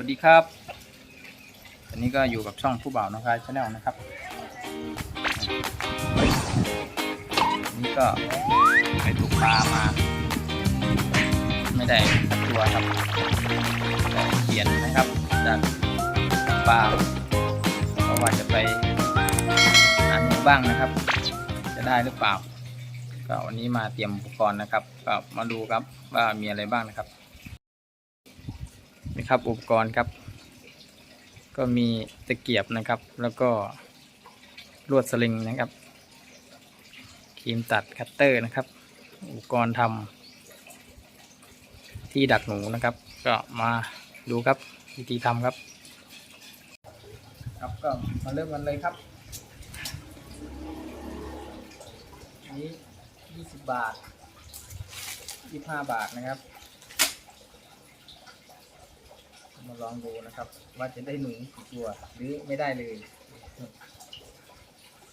วัสดีครับ อันนี้ก็อยู่กับช่องผู้บ่าวน้องคายชาแนลนะครับนนี้ก็ไปตกปลามา ไม่ได้สักตัวครับเขียนนะครับจากปลาเพราะว่าจะไปหาหนูบ้างนะครับ จะได้หรือเปล่า ก็วันนี้มาเตรียมอุปกรณ์นะครับ ก็มาดูครับว่ามีอะไรบ้างนะครับ ครับอุปกรณ์ครับ ก็มีตะเกียบนะครับ แล้วก็ลวดสลิงนะครับครีมตัดคัตเตอร์นะครับ อุปกรณ์ทำที่ดักหนูนะครับ ก็มาดูครับวิธีทำครับ ครับก็มาเริ่มกันเลยครับนี้ 20 บาท 25 บาทนะครับ มาลองดูนะครับ ว่าจะได้หนูกี่ตัวหรือไม่ได้เลย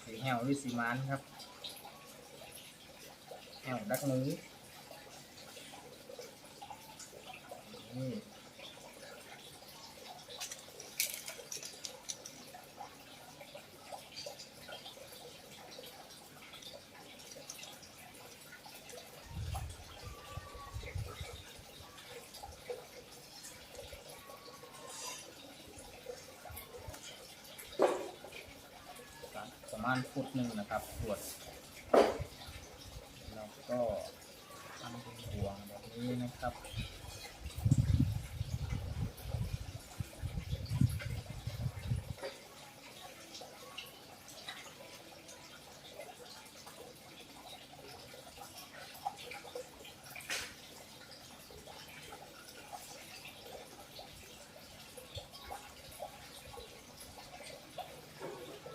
สีแหวหรือสีมันครับแหวดักหนูนี่ ประมาณฟุตหนึ่งนะครับขวดแล้วก็ทำเป็นห่วงแบบนี้นะครับ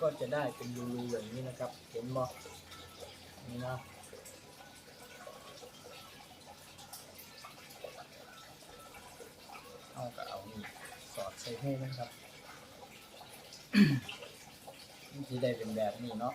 ก็จะได้เป็นรูๆอย่างนี้นะครับ เห็นบ่นี่นะเอาก็เอานี่สอดใส่ให้นะครับที่ได้เป็นแบบนี้เนาะ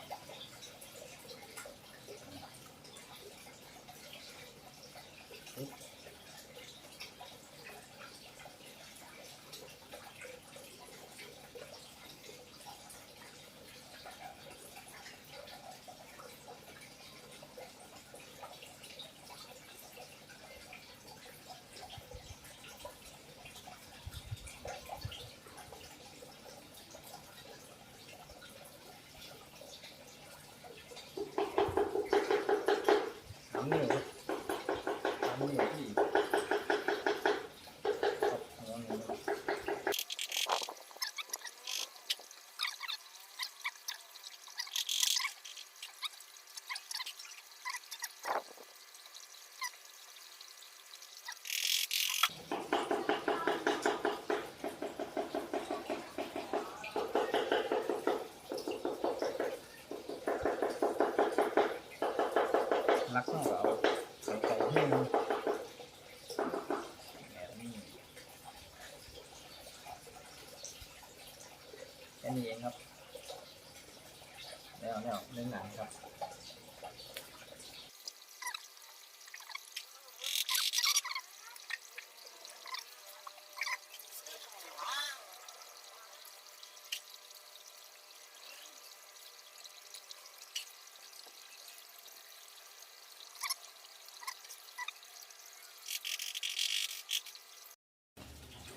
สามนิ้วที่รับหัวนี้นะครักของเราใส่ไก่ให้มันแบบนี้ นี้เองครับแล้วแล้วเนื้อหนังครับ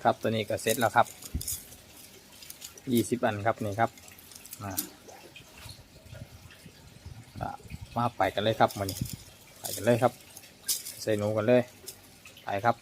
ครับตัวนี้ก็เสร็จแล้วครับ ยี่สิบอันครับนี่ครับมามาไปกันเลยครับมันไปกันเลยครับ ใส่หนูกันเลย ไปครับ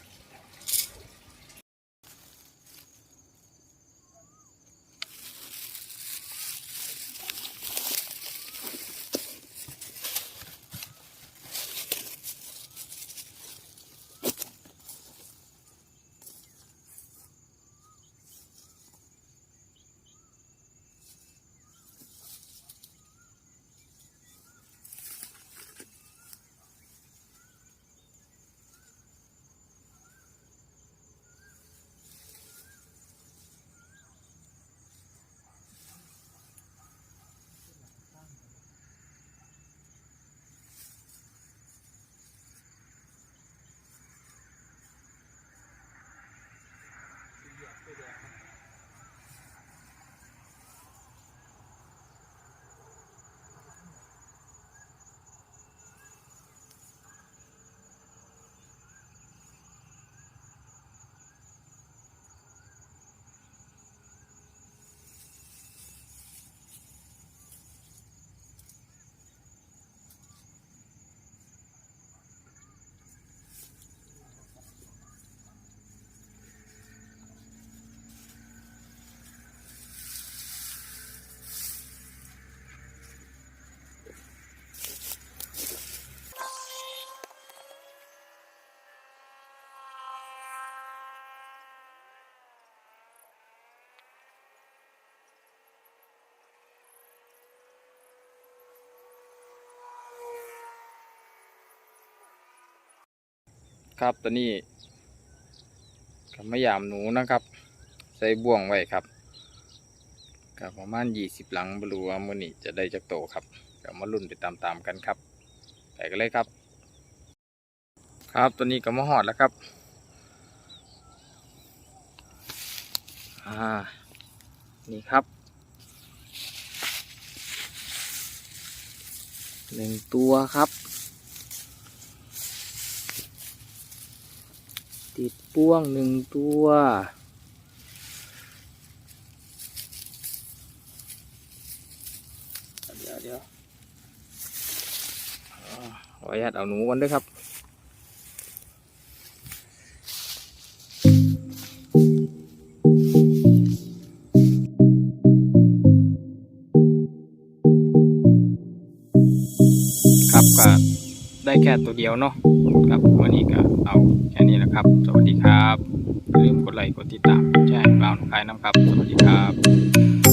ครับตอนนี้กับมะยามหนูนะครับ ใส่บ่วงไว้ครับกับประมาณยี่สิบหลังบรูว่ามื้อนี้จะได้จักโตครับกับมาลุ้นไปตามๆกันครับไปกันเลยครับ ครับตัวนี้ก็มาหอดแล้วครับอ่านี่ครับหนึ่งตัวครับ ติดป้วงหนึ่งตัว เดี๋ยวเดี๋ยวขออนุญาตเอาหนูกันด้วยครับ ได้แค่ตัวเดียวเนาะครับวันนี้ก็เอาแค่นี้แหละครับ สวัสดีครับอย่าลืมกดไลค์กดติดตามแชร์กล่าวน้องคายน้ำครับ สวัสดีครับ